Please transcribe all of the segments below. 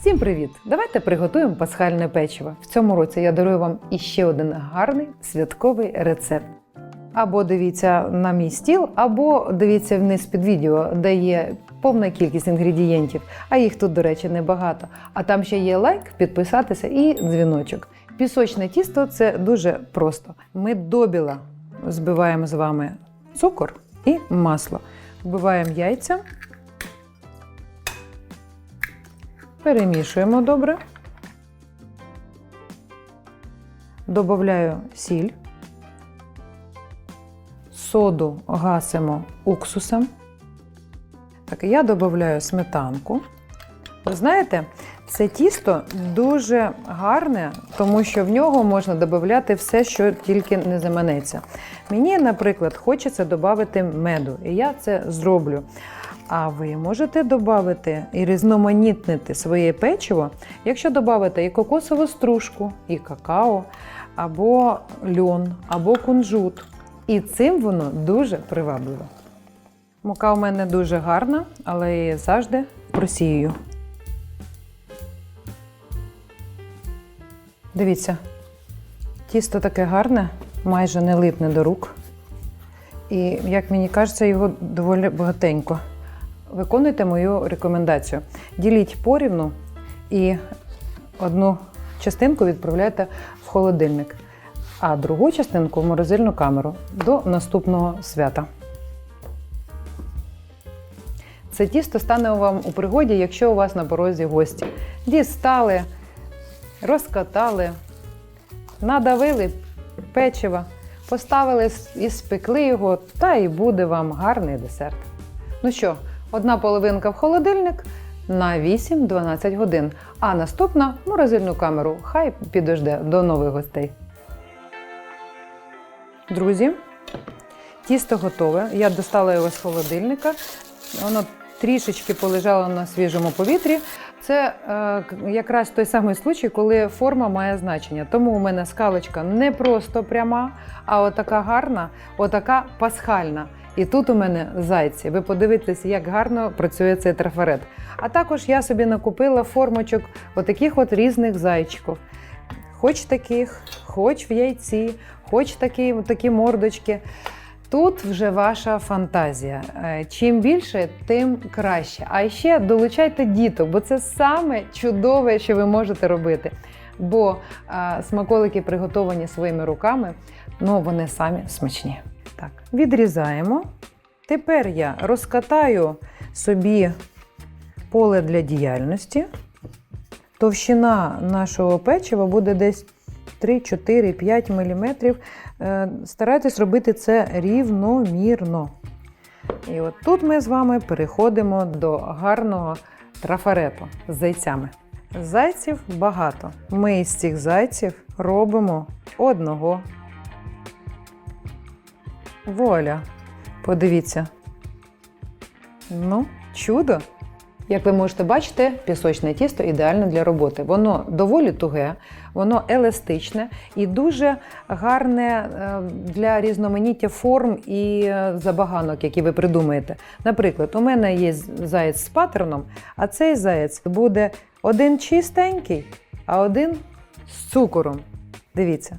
Всім привіт! Давайте приготуємо пасхальне печиво. В цьому році я дарую вам іще один гарний святковий рецепт. Або дивіться на мій стіл, або дивіться вниз під відео, де є повна кількість інгредієнтів, а їх тут, до речі, небагато. А там ще є лайк, підписатися і дзвіночок. Пісочне тісто це дуже просто. Ми добіла збиваємо з вами цукор і масло. Вбиваємо яйця, перемішуємо добре. Добавляю сіль, соду гасимо уксусом. Так, я додаю сметанку. Ви знаєте, це тісто дуже гарне, тому що в нього можна додати все, що тільки не заманеться. Мені, наприклад, хочеться додати меду, і я це зроблю. А ви можете додати і різноманітнити своє печиво, якщо додати і кокосову стружку, і какао, або льон, або кунжут. І цим воно дуже привабливо. Мука у мене дуже гарна, але я її завжди просію. Дивіться, тісто таке гарне, майже не липне до рук. І, як мені кажеться, його доволі багатенько. Виконуйте мою рекомендацію. Діліть порівну і одну частинку відправляйте в холодильник, а другу частинку в морозильну камеру до наступного свята. Це тісто стане вам у пригоді, якщо у вас на порозі гості. Дістали, розкатали, надавили печива, поставили і спекли його, та і буде вам гарний десерт. Ну що, одна половинка в холодильник на 8-12 годин, а наступна морозильну камеру. Хай підожде до нових гостей. Друзі, тісто готове. Я достала його з холодильника. Воно трішечки полежало на свіжому повітрі. Це е, якраз той самий случай, коли форма має значення. Тому у мене скалочка не просто пряма, а отака гарна, отака пасхальна. І тут у мене зайці. Ви подивитесь, як гарно працює цей трафарет. А також я собі накупила формочок отаких от різних зайчиків. Хоч таких, хоч в яйці, хоч такі, такі мордочки. Тут вже ваша фантазія. Е, Чим більше, тим краще. А ще долучайте діток, бо це саме чудове, що ви можете робити. Бо а, смаколики приготовані своїми руками, ну вони самі смачні. Так, відрізаємо. Тепер я розкатаю собі поле для діяльності. Товщина нашого печива буде десь 3, 4, 5 мм. Старайтесь робити це рівномірно. І от тут ми з вами переходимо до гарного трафарету з зайцями. Зайців багато. Ми з цих зайців робимо одного. Вуаля! Подивіться. Ну, чудо! Як ви можете бачити, пісочне тісто ідеальне для роботи. Воно доволі туге, воно еластичне і дуже гарне е, для різноманіття форм і е, забаганок, які ви придумаєте. Наприклад, у мене є заєць з паттерном, а цей заєць буде один чистенький, а один з цукором. Дивіться.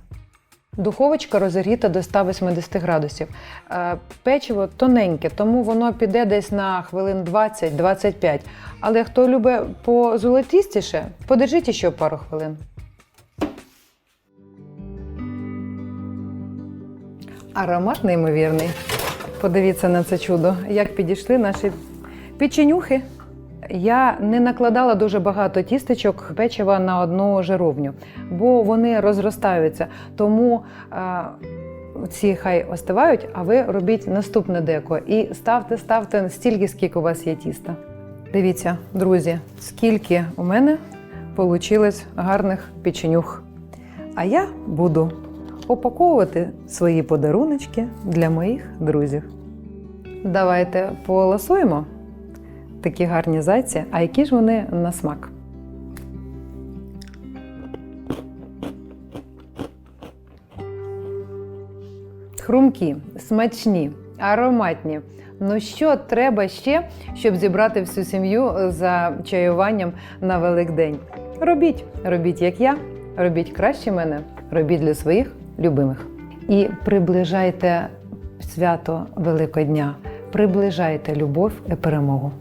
Духовочка розігріта до 180 градусів. Е, Печиво тоненьке, тому воно піде десь на хвилин 20-25. Але хто любить позолотістіше, подержіть ще пару хвилин. Аромат неймовірний. Подивіться на це чудо, як підійшли наші печенюхи. Я не накладала дуже багато тістечок печива на одну жаровню, бо вони розростаються. Тому е, ці хай остивають, а ви робіть наступне деко і ставте, ставте стільки, скільки у вас є тіста. Дивіться, друзі, скільки у мене вийшло гарних печенюх. А я буду упаковувати свої подаруночки для моїх друзів. Давайте поласуємо такі гарні зайці, а які ж вони на смак. Хрумкі, смачні, ароматні. Ну що треба ще, щоб зібрати всю сім'ю за чаюванням на Великдень? Робіть, робіть як я, робіть краще мене, робіть для своїх любимих. І приближайте свято Великодня, приближайте любов і перемогу.